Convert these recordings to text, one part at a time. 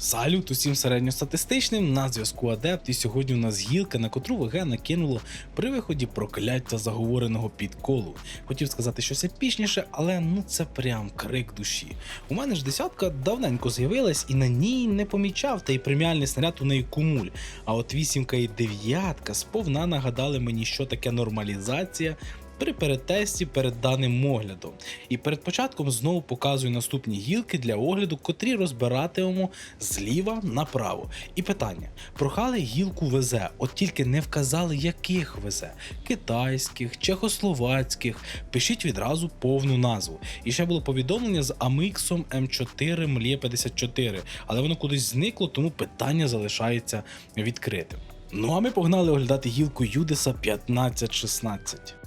Салют усім середньостатистичним на зв'язку Адепт, і сьогодні у нас гілка, на котру ВГ накинуло при виході прокляття заговореного підколу. Хотів сказати щось епічніше, але ну це прям крик душі. У мене ж десятка давненько з'явилась, і на ній не помічав, та й преміальний снаряд у неї кумуль. А от вісімка і дев'ятка сповна нагадали мені, що таке нормалізація. При перетесті перед даним оглядом. І перед початком знову показую наступні гілки для огляду, котрі розбиратимемо зліва направо. І питання: прохали гілку везе, от тільки не вказали, яких везе: китайських, чехословацьких. Пишіть відразу повну назву. І ще було повідомлення з AMX M4 Млє 54, але воно кудись зникло, тому питання залишається відкритим. Ну а ми погнали оглядати гілку Юдеса 1516.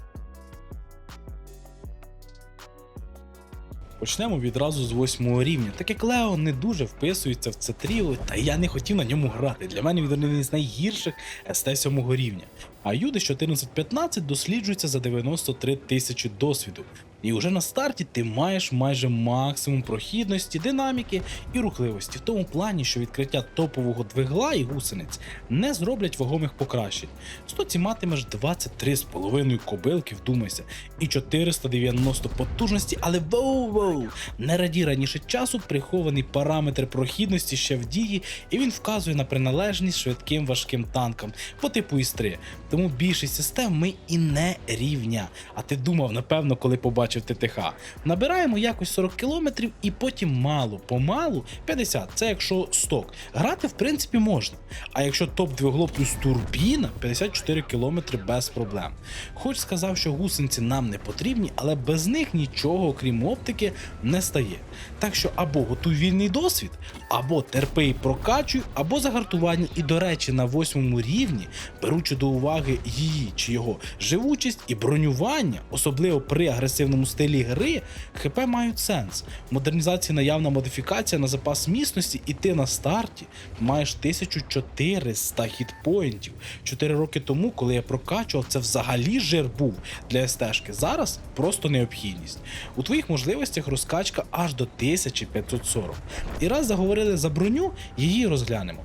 Почнемо відразу з восьмого рівня. Так як Лео не дуже вписується в це тріо, та я не хотів на ньому грати. Для мене він один із найгірших СТ 7 рівня. А Юди 1415 досліджується за 93 тисячі досвіду. І вже на старті ти маєш майже максимум прохідності, динаміки і рухливості в тому плані, що відкриття топового двигла і гусениць не зроблять вагомих покращень. Стоці матимеш 23,5 кобилки, вдумайся, і 490 потужності, але воу-воу, не раді раніше часу прихований параметр прохідності ще в дії, і він вказує на приналежність швидким важким танкам по типу Іс-3. Тому більшість систем ми і не рівня. А ти думав, напевно, коли побачив ТТХ. Набираємо якось 40 кілометрів і потім мало, помалу 50. Це якщо сток. Грати в принципі можна. А якщо топ двигло плюс турбіна, 54 кілометри без проблем. Хоч сказав, що гусениці нам не потрібні, але без них нічого, окрім оптики, не стає. Так що або готуй вільний досвід, або терпи і прокачуй, або загартування. І до речі, на восьмому рівні, беручи до уваги її чи його живучість і бронювання, особливо при агресивному стилі гри, ХП мають сенс. Модернізація наявна модифікація на запас міцності, і ти на старті маєш 1400 хітпоінтів. 4 роки тому, коли я прокачував, це взагалі жир був для СТшки. Зараз просто необхідність. У твоїх можливостях розкачка аж до 1540. І раз заговорили за броню, її розглянемо.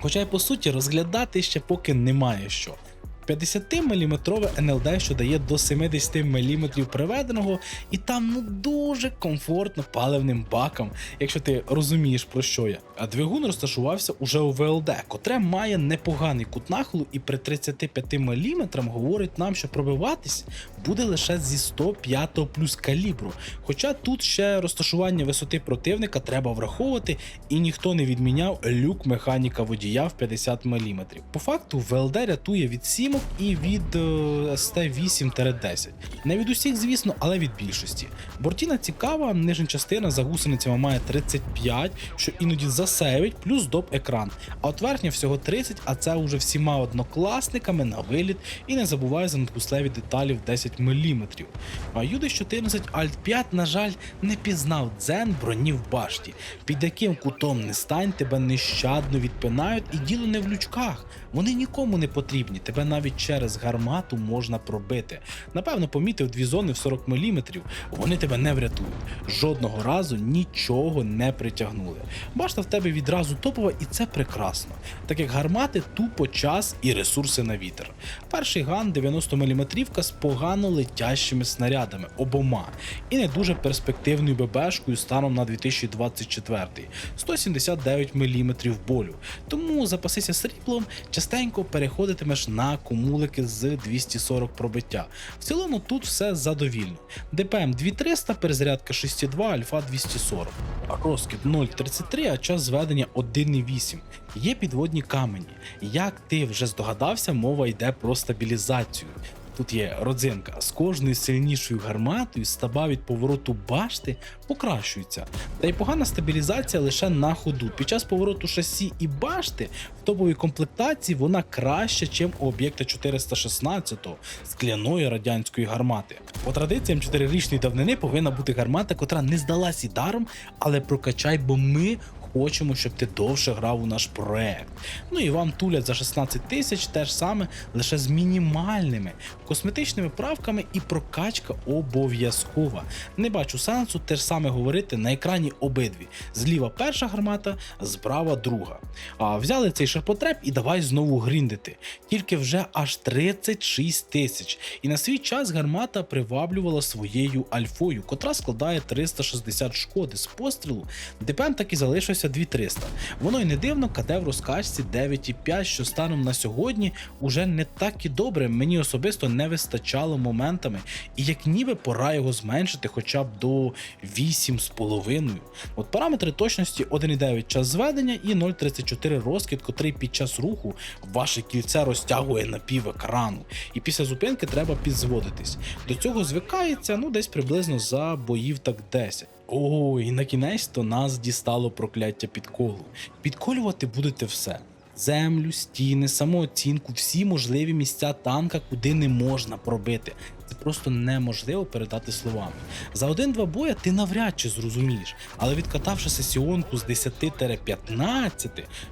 Хоча й по суті розглядати ще поки немає що. 50-мм НЛД, що дає до 70 мм приведеного, і там ну дуже комфортно паливним баком, якщо ти розумієш про що я. А двигун розташувався уже у ВЛД, котре має непоганий кут нахилу і при 35 мм говорить нам, що пробиватись буде лише зі 105 плюс калібру. Хоча тут ще розташування висоти противника треба враховувати, і ніхто не відміняв люк механіка водія в 50 мм. По факту ВЛД рятує від сімок і від е, СТ-8-10. Не від усіх, звісно, але від більшості. Бортіна цікава, нижня частина за гусеницями має 35, що іноді засейвить, плюс доп екран. А от верхня всього 30, а це уже всіма однокласниками на виліт. І не забувай за надкуслеві деталі в 10 мм. А Юдис 14 Alt 5, на жаль, не пізнав дзен броні в башті. Під яким кутом не стань, тебе нещадно відпинають, і діло не в лючках. Вони нікому не потрібні, тебе навіть через гармату можна пробити. Напевно, помітив дві зони в 40 мм, вони тебе не врятують. Жодного разу нічого не притягнули. Башта в тебе відразу топова, і це прекрасно, так як гармати тупо час і ресурси на вітер. Перший ган 90 мм з погано летящими снарядами обома, і не дуже перспективною ББшкою станом на 2024 179 мм болю. Тому запасися сріблом, частенько переходитимеш на кумулики з 240 пробиття. В цілому тут все задовільно. ДПМ 2300, перезарядка 6,2, альфа 240. Розкид 0,33, а час зведення 1,8. Є підводні камені. Як ти вже здогадався, мова йде про стабілізацію. Тут є родзинка. З кожною сильнішою гарматою стаба від повороту башти покращується. Та й погана стабілізація лише на ходу. Під час повороту шасі і башти в топовій комплектації вона краща, ніж у об'єкта 416 скляної радянської гармати. По традиціям 4-річної давнини повинна бути гармата, котра не здалась і даром, але прокачай, бо ми хочемо, щоб ти довше грав у наш проект. Ну і вам тулять за 16 тисяч теж саме, лише з мінімальними косметичними правками і прокачка обов'язкова. Не бачу сенсу те ж саме говорити на екрані обидві. Зліва перша гармата, справа друга. А взяли цей ширпотреб і давай знову гріндити. Тільки вже аж 36 тисяч. І на свій час гармата приваблювала своєю альфою, котра складає 360 шкоди з пострілу. ДПМ так і залишився 2300. Воно й не дивно, КД в розкачці 9,5, що станом на сьогодні уже не так і добре. Мені особисто не вистачало моментами, і як ніби пора його зменшити хоча б до 8,5. От параметри точності 1,9 час зведення і 0,34 розкид, котрий під час руху ваше кільце розтягує на пів екрану. І після зупинки треба підзводитись. До цього звикається ну десь приблизно за боїв так 10. О, і на кінець то нас дістало прокляття підколу. Підколювати будете все. Землю, стіни, самооцінку, всі можливі місця танка, куди не можна пробити. Це просто неможливо передати словами. За один-два боя ти навряд чи зрозумієш, але відкатавши сесіонку з 10-15,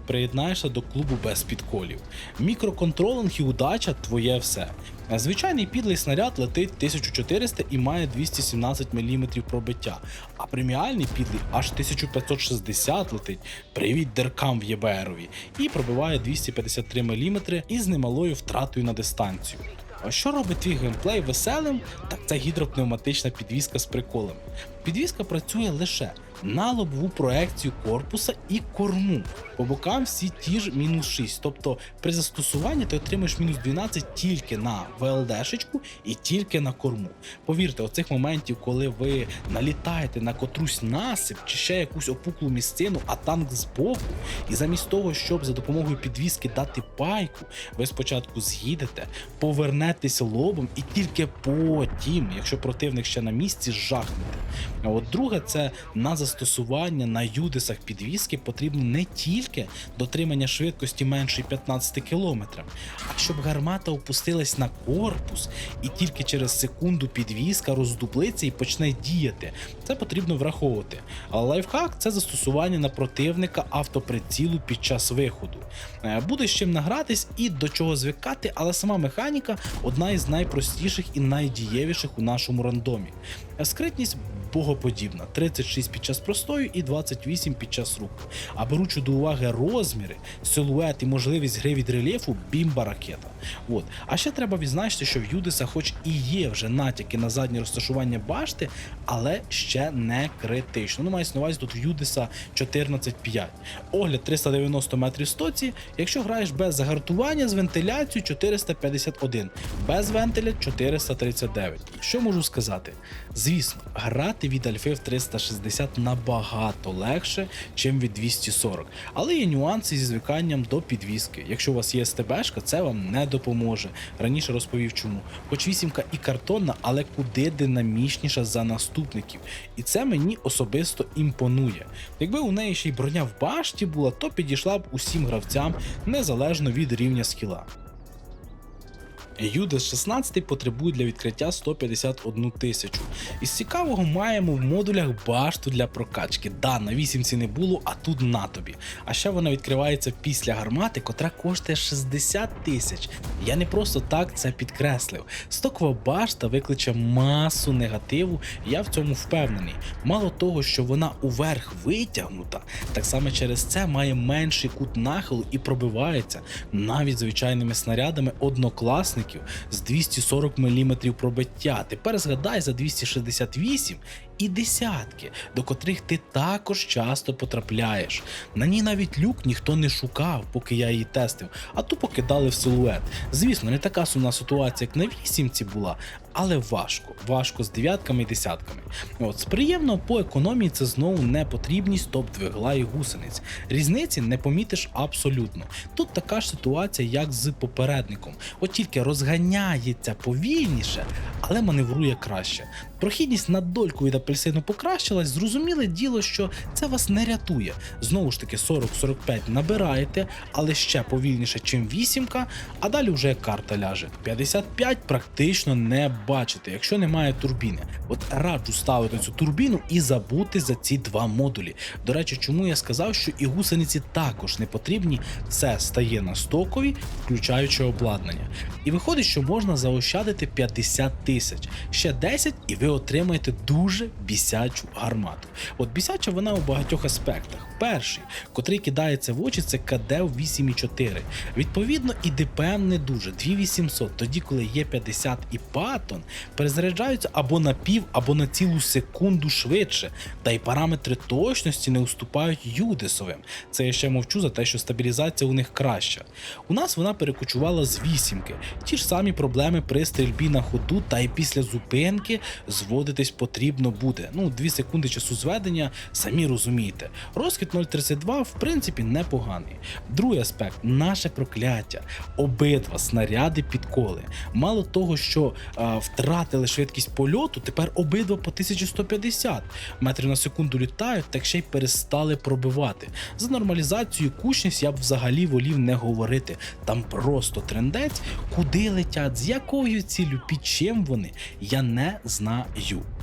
приєднаєшся до клубу без підколів. Мікроконтролинг і удача твоє все. Звичайний підлий снаряд летить 1400 і має 217 мм пробиття, а преміальний підлий аж 1560 летить. Привіт деркам в ЄБРові і пробиває 253 мм із немалою втратою на дистанцію. А що робить твій геймплей веселим? Так це гідропневматична підвізка з приколами. Підвізка працює лише на лобову проекцію корпуса і корму. По бокам всі ті ж мінус 6. Тобто при застосуванні ти отримаєш мінус 12 тільки на ВЛДшечку і тільки на корму. Повірте, оцих моментів, коли ви налітаєте на котрусь насип чи ще якусь опуклу місцину, а танк збоку, і замість того, щоб за допомогою підвіски дати пайку, ви спочатку з'їдете, повернетесь лобом і тільки потім, якщо противник ще на місці, жахнете. А от друге, це на застосування на юдисах підвіски потрібно не тільки дотримання швидкості менше 15 км, а щоб гармата опустилась на корпус і тільки через секунду підвіска роздуплиться і почне діяти. Це потрібно враховувати. Але лайфхак це застосування на противника автоприцілу під час виходу. Е, Буде з чим награтись і до чого звикати, але сама механіка одна із найпростіших і найдієвіших у нашому рандомі. Скритність богоподібна 36 під час простою і 28 під час руху. А беручи до уваги розміри, силует і можливість гри від рельєфу, бімба ракета. От. А ще треба відзначити, що в Юдиса, хоч і є вже натяки на заднє розташування башти, але ще не критично. Ну, на увазі тут в Юдиса 14.5. Огляд 390 метрів стоці. Якщо граєш без загартування з вентиляцією 451, без вентиля 439. Що можу сказати? Звісно, грати від Альфи в 360 набагато легше, чим від 240. Але є нюанси зі звиканням до підвіски. Якщо у вас є СТБшка, це вам не допоможе. Раніше розповів чому. Хоч вісімка і картонна, але куди динамічніша за наступників. І це мені особисто імпонує. Якби у неї ще й броня в башті була, то підійшла б усім гравцям незалежно від рівня скіла. Юдес 16 потребує для відкриття 151 тисячу. Із цікавого маємо в модулях башту для прокачки. Да, на вісімці не було, а тут на тобі. А ще вона відкривається після гармати, котра коштує 60 тисяч. Я не просто так це підкреслив. Стокова башта викличе масу негативу, я в цьому впевнений. Мало того, що вона уверх витягнута, так само через це має менший кут нахилу і пробивається навіть звичайними снарядами однокласників з 240 мм пробиття. Тепер згадай за 268 і десятки, до котрих ти також часто потрапляєш. На ній навіть люк ніхто не шукав, поки я її тестив, а тупо кидали в силует. Звісно, не така сумна ситуація, як на вісімці була, але важко. Важко з дев'ятками і десятками. От з приємного по економії це знову непотрібність топ-двигла і гусениць. Різниці не помітиш абсолютно. Тут така ж ситуація, як з попередником. От тільки розганяється повільніше, але маневрує краще. Прохідність над долькою від апельсину покращилась, зрозуміле діло, що це вас не рятує. Знову ж таки, 40-45 набираєте, але ще повільніше, чим вісімка, а далі вже карта ляже. 55 практично не бачите, якщо немає турбіни. От раджу ставити цю турбіну і забути за ці два модулі. До речі, чому я сказав, що і гусениці також не потрібні, все стає на стокові, включаючи обладнання. І виходить, що можна заощадити 50 тисяч. Ще 10 і ви отримаєте дуже бісячу гармату. От бісяча вона у багатьох аспектах. Перший, котрий кидається в очі, це КД 8,4. Відповідно, і ДПМ не дуже 2800, тоді коли є 50 і патон, перезаряджаються або на пів, або на цілу секунду швидше. Та й параметри точності не уступають Юдесовим. Це я ще мовчу за те, що стабілізація у них краща. У нас вона перекочувала з вісімки. Ті ж самі проблеми при стрільбі на ходу, та й після зупинки зводитись потрібно буде. Ну, 2 секунди часу зведення, самі розумієте. Розкид 0.32 в принципі непоганий. Другий аспект наше прокляття. Обидва снаряди підколи. Мало того, що а, втратили швидкість польоту, тепер обидва по 1150 метрів на секунду літають, так ще й перестали пробивати. За нормалізацією кучність я б взагалі волів не говорити. Там просто трендець, куди летять, з якою ціллю, під чим вони, я не знаю.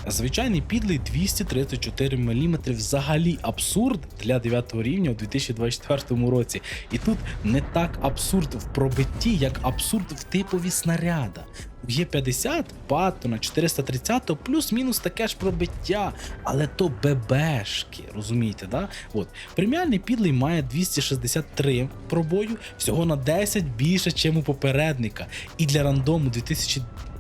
Звичайний підлий 234 мм взагалі абсурд для 9 рівня у 2024 році. І тут не так абсурд в пробитті, як абсурд в типові снаряда. Є 50 паттона, 430 плюс-мінус таке ж пробиття, але то ББшки, розумієте, да? От. Преміальний підлий має 263 пробою, всього на 10 більше, ніж у попередника. І для рандому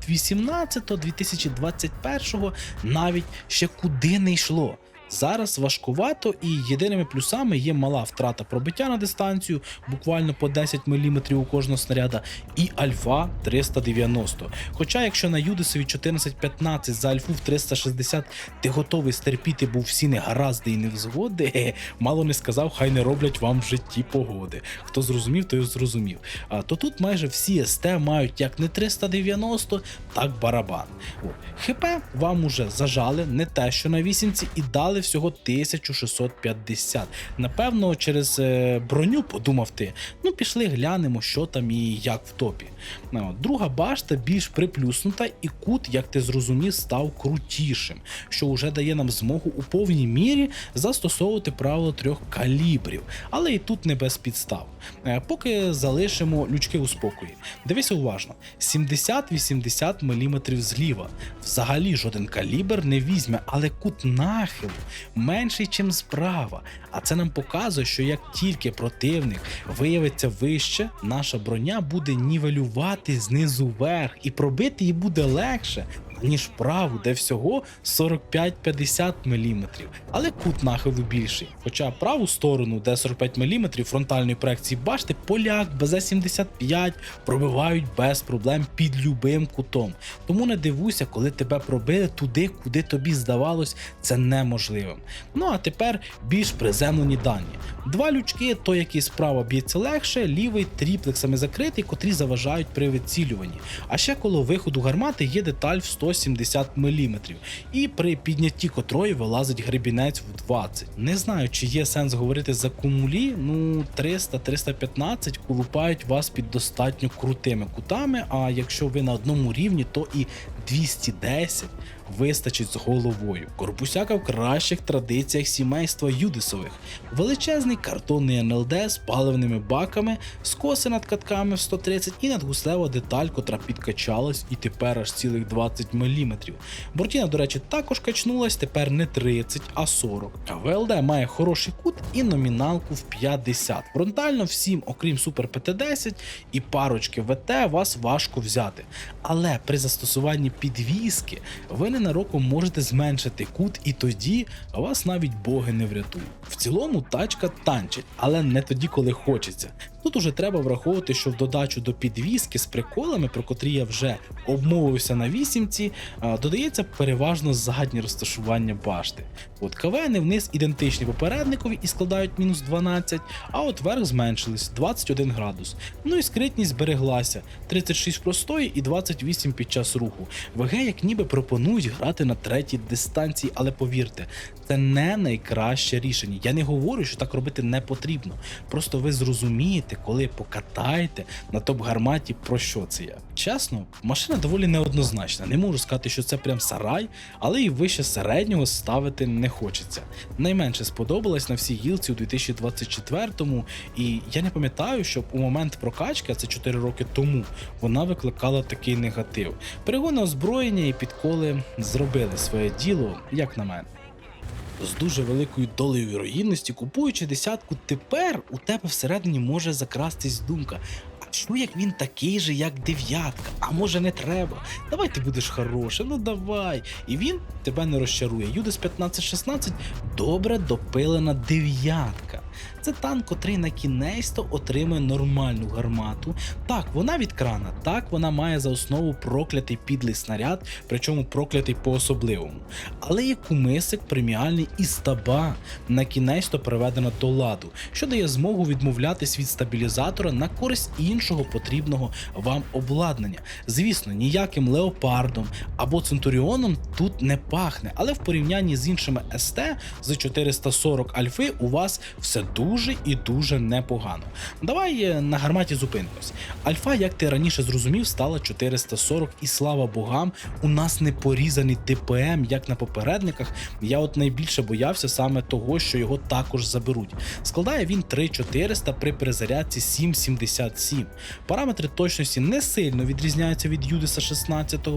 2018-2021 навіть ще куди не йшло. Зараз важкувато, і єдиними плюсами є мала втрата пробиття на дистанцію, буквально по 10 мм у кожного снаряда, і альфа 390. Хоча, якщо на Юдисові 1415 за альфу в 360 ти готовий стерпіти, був всі негаразди і невзгоди, мало не сказав, хай не роблять вам в житті погоди. Хто зрозумів, той зрозумів. А то тут майже всі СТ мають як не 390, так барабан. О, ХП вам уже зажали, не те, що на вісімці, і дали всього 1650. Напевно, через е, броню подумав ти. Ну, пішли глянемо, що там і як в топі. Друга башта більш приплюснута, і кут, як ти зрозумів, став крутішим, що вже дає нам змогу у повній мірі застосовувати правило трьох калібрів, але і тут не без підстав. Е, Поки залишимо лючки у спокої. Дивися уважно: 70-80 мм зліва. Взагалі жоден калібр не візьме, але кут нахилу менший, ніж справа. А це нам показує, що як тільки противник виявиться вище, наша броня буде нівелювати знизу вверх, і пробити її буде легше. Ніж праву, де всього 45-50 мм, але кут нахилу більший. Хоча праву сторону, де 45 мм фронтальної проекції башти, поляк БЗ-75 пробивають без проблем під любим кутом. Тому не дивуйся, коли тебе пробили туди, куди тобі здавалось це неможливим. Ну а тепер більш приземлені дані. Два лючки, той, який справа б'ється легше, лівий тріплексами закритий, котрі заважають при вицілюванні. А ще коло виходу гармати є деталь в 170 мм, і при піднятті котрої вилазить гребінець в 20. Не знаю, чи є сенс говорити за кумулі, ну 300-315 колупають вас під достатньо крутими кутами, а якщо ви на одному рівні, то і 210 вистачить з головою. Корпусяка в кращих традиціях сімейства Юдисових. Величезний картонний НЛД з паливними баками, скоси над катками в 130 і надгуслева деталь, котра підкачалась і тепер аж цілих 20 мм. Бортіна, до речі, також качнулась, тепер не 30, а 40. А ВЛД має хороший кут і номіналку в 50. Фронтально всім, окрім Супер ПТ-10 і парочки ВТ, вас важко взяти. Але при застосуванні підвіски ви ненароком можете зменшити кут, і тоді вас навіть боги не врятують. В цілому тачка танчить, але не тоді, коли хочеться. Тут уже треба враховувати, що в додачу до підвіски з приколами, про котрі я вже обмовився на вісімці, додається переважно заднє розташування башти. От КВНи вниз ідентичні попередникові і складають мінус 12, а от верх зменшились 21 градус. Ну і скритність збереглася 36 простої і 28 під час руху. ВГ як ніби пропонують грати на третій дистанції, але повірте, це не найкраще рішення. Я не говорю, що так робити не потрібно. Просто ви зрозумієте, коли покатаєте на топ-гарматі, про що це я. Чесно, машина доволі неоднозначна. Не можу сказати, що це прям сарай, але і вище середнього ставити не хочеться. Найменше сподобалась на всій гілці у 2024-му, і я не пам'ятаю, щоб у момент прокачки, а це 4 роки тому, вона викликала такий негатив. Перегони озброєння і підколи зробили своє діло, як на мене. З дуже великою долею вірогідності, купуючи десятку, тепер у тебе всередині може закрастись думка. Що як він такий же, як дев'ятка? А може не треба? Давай ти будеш хороший, ну давай. І він тебе не розчарує. Юдис 1516 добре допилена дев'ятка. Це танк, котрий на кінець отримує нормальну гармату. Так, вона від крана, так вона має за основу проклятий підлий снаряд, причому проклятий по-особливому. Але є кумисик преміальний і стаба на кінець приведена до ладу, що дає змогу відмовлятись від стабілізатора на користь іншого потрібного вам обладнання. Звісно, ніяким леопардом або центуріоном тут не пахне, але в порівнянні з іншими СТ з 440 альфи у вас все дуже і дуже непогано. Давай е, на гарматі зупинимось. Альфа, як ти раніше зрозумів, стала 440, і слава богам, у нас не порізаний ТПМ, як на попередниках. Я от найбільше боявся саме того, що його також заберуть. Складає він 3400 при перезарядці 777. Параметри точності не сильно відрізняються від Юдиса 16,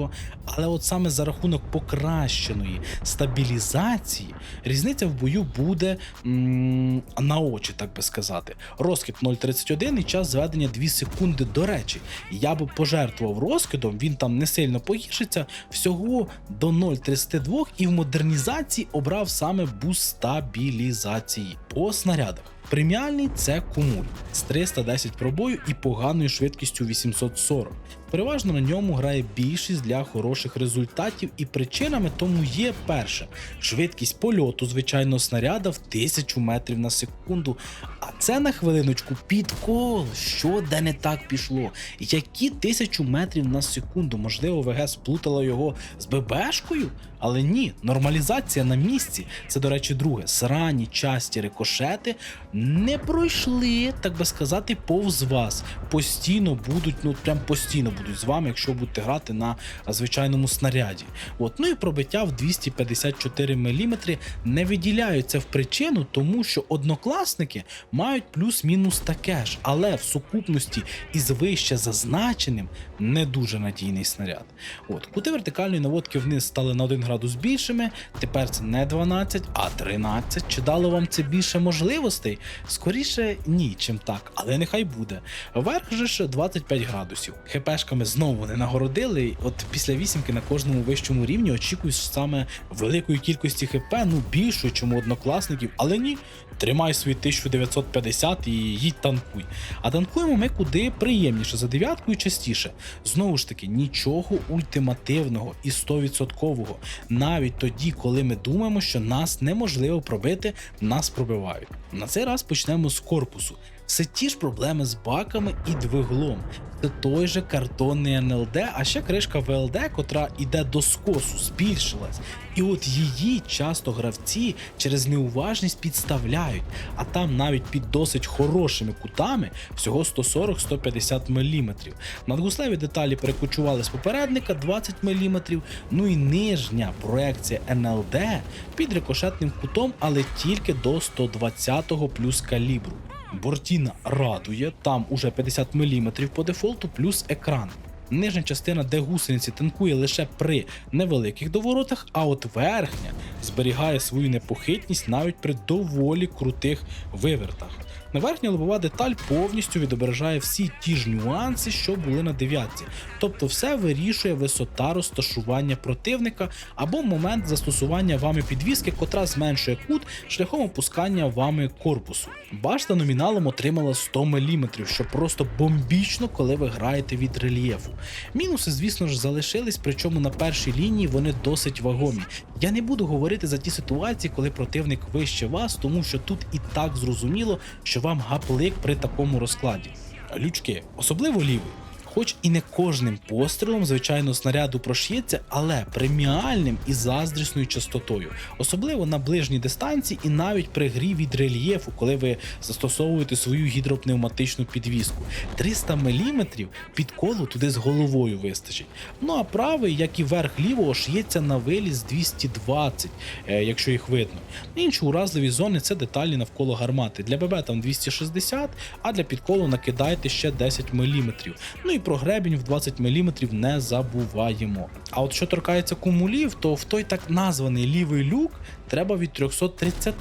але от саме за рахунок покращеної стабілізації різниця в бою буде м, на очі, так би сказати. Розкид 0,31 і час зведення 2 секунди. До речі, я би пожертвував розкидом, він там не сильно погіршиться, всього до 0,32 і в модернізації обрав саме буст стабілізації по снарядах. Преміальний це кумуль з 310 пробою і поганою швидкістю 840. Переважно на ньому грає більшість для хороших результатів, і причинами тому є перше швидкість польоту звичайного снаряда в 1000 метрів на секунду. А це на хвилиночку підкол. Що де не так пішло? Які 1000 метрів на секунду? Можливо, ВГ сплутала його з ББшкою? Але ні, нормалізація на місці. Це, до речі, друге. Срані часті рикошети не пройшли, так би сказати, повз вас. Постійно будуть, ну прям постійно будуть з вами, якщо будете грати на звичайному снаряді. От. Ну і пробиття в 254 мм не виділяються в причину, тому що однокласники мають плюс-мінус таке ж, але в сукупності із вище зазначеним не дуже надійний снаряд. От, кути вертикальної наводки вниз стали на 1 градус більшими. Тепер це не 12, а 13. Чи дало вам це більше можливостей? Скоріше ні, чим так, але нехай буде. Вверх же ж 25 градусів. ХПшками знову не нагородили. От після вісімки на кожному вищому рівні очікую саме великої кількості ХП, ну більшої, чому однокласників, але ні. Тримай свої 1950 і їдь танкуй. А танкуємо ми куди приємніше за дев'яткою частіше. Знову ж таки, нічого ультимативного і 100%. Навіть тоді, коли ми думаємо, що нас неможливо пробити, нас пробивають. На цей раз почнемо з корпусу. Все ті ж проблеми з баками і двиглом. Це той же картонний НЛД, а ще кришка ВЛД, котра іде до скосу, збільшилась. І от її часто гравці через неуважність підставляють, а там навіть під досить хорошими кутами всього 140-150 мм. Надгуслеві деталі перекочували з попередника 20 мм, ну і нижня проекція НЛД під рикошетним кутом, але тільки до 120 плюс калібру. Бортіна радує, там уже 50 мм по дефолту плюс екран. Нижня частина, де гусениці танкує лише при невеликих доворотах, а от верхня зберігає свою непохитність навіть при доволі крутих вивертах. Верхня лобова деталь повністю відображає всі ті ж нюанси, що були на дев'ятці. Тобто все вирішує висота розташування противника або момент застосування вами підвіски, котра зменшує кут шляхом опускання вами корпусу. Башта номіналом отримала 100 мм, що просто бомбічно, коли ви граєте від рельєфу. Мінуси, звісно ж, залишились, причому на першій лінії вони досить вагомі. Я не буду говорити за ті ситуації, коли противник вище вас, тому що тут і так зрозуміло, що вам гаплик при такому розкладі. Лючки, особливо лівий. Хоч і не кожним пострілом, звичайно, снаряду прошиється, але преміальним і заздрісною частотою, особливо на ближній дистанції і навіть при грі від рельєфу, коли ви застосовуєте свою гідропневматичну підвіску. 300 мм під колу туди з головою вистачить. Ну а правий, як і верх лівого, шиється на виліз 220, е, якщо їх видно. Інші уразливі зони це деталі навколо гармати. Для ББ там 260, а для підколу накидайте ще 10 мм. Ну і про гребінь в 20 мм не забуваємо. А от що торкається кумулів, то в той так названий лівий люк треба від 330.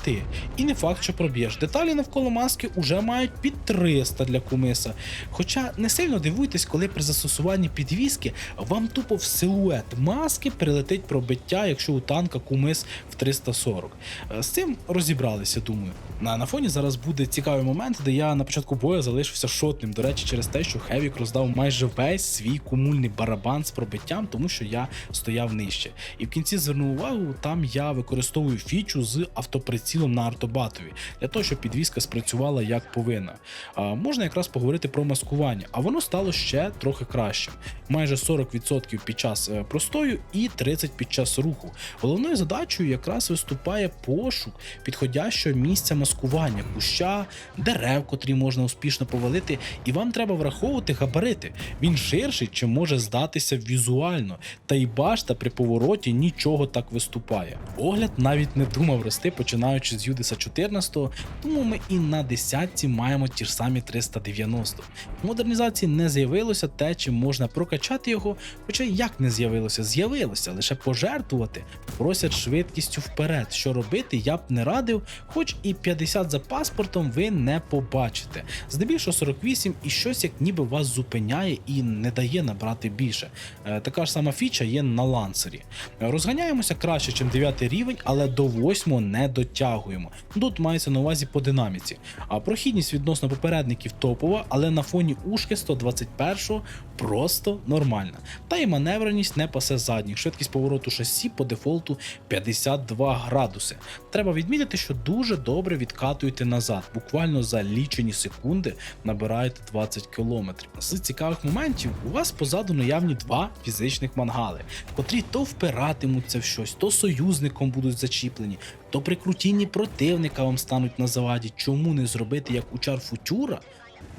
І не факт, що проб'єш. Деталі навколо маски уже мають під 300 для кумиса. Хоча не сильно дивуйтесь, коли при застосуванні підвіски вам тупо в силует маски прилетить пробиття, якщо у танка кумис в 340. Е, З цим розібралися, думаю. На, на фоні зараз буде цікавий момент, де я на початку бою залишився шотним. До речі, через те, що Хевік роздав майже весь свій кумульний барабан з пробиттям, тому що я стояв нижче. І в кінці звернув увагу, там я використовую фічу з автоприцілом на артобатові для того, щоб підвіска спрацювала як повинна. А, можна якраз поговорити про маскування, а воно стало ще трохи кращим. Майже 40% під час е, простою і 30% під час руху. Головною задачею якраз виступає пошук підходящого місця маскування, куща, дерев, котрі можна успішно повалити, і вам треба враховувати габарити. Він ширший, чим може здатися візуально, та й башта при повороті нічого так виступає. Огляд навіть не думав рости, починаючи з Юдиса 14, тому ми і на десятці маємо ті ж самі 390. В модернізації не з'явилося те, чим можна прокачати його, хоча як не з'явилося, з'явилося, лише пожертвувати просять швидкістю вперед. Що робити, я б не радив, хоч і 50 за паспортом ви не побачите. Здебільшого 48 і щось як ніби вас зупиняє і не дає набрати більше. Е, Така ж сама фіча є на лансері. Розганяємося краще, ніж 9 рівень, але до 8 не дотягуємо. Тут мається на увазі по динаміці. А прохідність відносно попередників топова, але на фоні ушки 121 просто нормальна. Та й маневреність не пасе задніх. Швидкість повороту шасі по дефолту 52 градуси. Треба відмітити, що дуже добре відкатуєте назад, буквально за лічені секунди набираєте 20 км. З цікавих моментів у вас позаду наявні два фізичних мангали, котрі то впиратимуться в щось, то союзником будуть зачіплені, то при крутінні противника вам стануть на заваді. Чому не зробити як у чар футюра?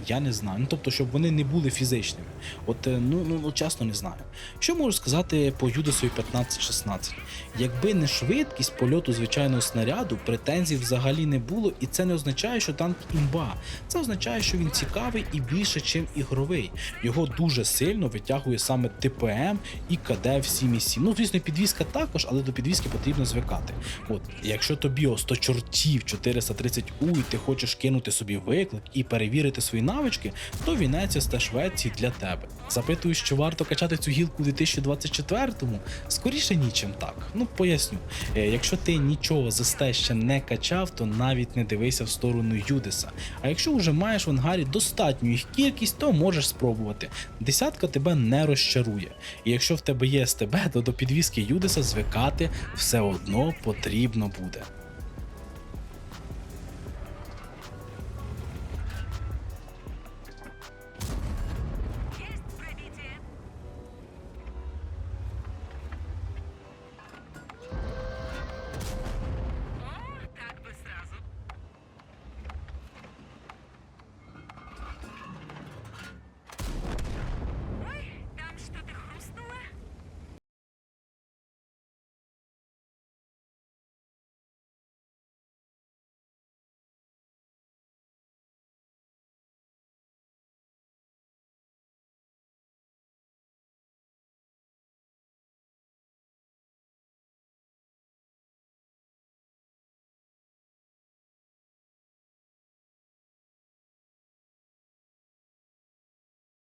Я не знаю. Ну тобто, щоб вони не були фізичними. От е, ну, ну, ну чесно не знаю. Що можу сказати по Юдисові 15-16? Якби не швидкість польоту звичайного снаряду, претензій взагалі не було, і це не означає, що танк імба. Це означає, що він цікавий і більше, чим ігровий. Його дуже сильно витягує саме ТПМ і КД в 7.7. Ну, звісно, підвізка також, але до підвізки потрібно звикати. От, якщо тобі о 100 чортів 430У і ти хочеш кинути собі виклик і перевірити свої навички, то Вінеція з Швеції для тебе. Запитую, що варто качати цю гілку у 2024-му? Скоріше нічим так. Ну поясню. Е, Якщо ти нічого з СТ ще не качав, то навіть не дивися в сторону Юдиса. А якщо вже маєш в ангарі достатню їх кількість, то можеш спробувати. Десятка тебе не розчарує. І якщо в тебе є СТБ, то до підвіски Юдиса звикати все одно потрібно буде.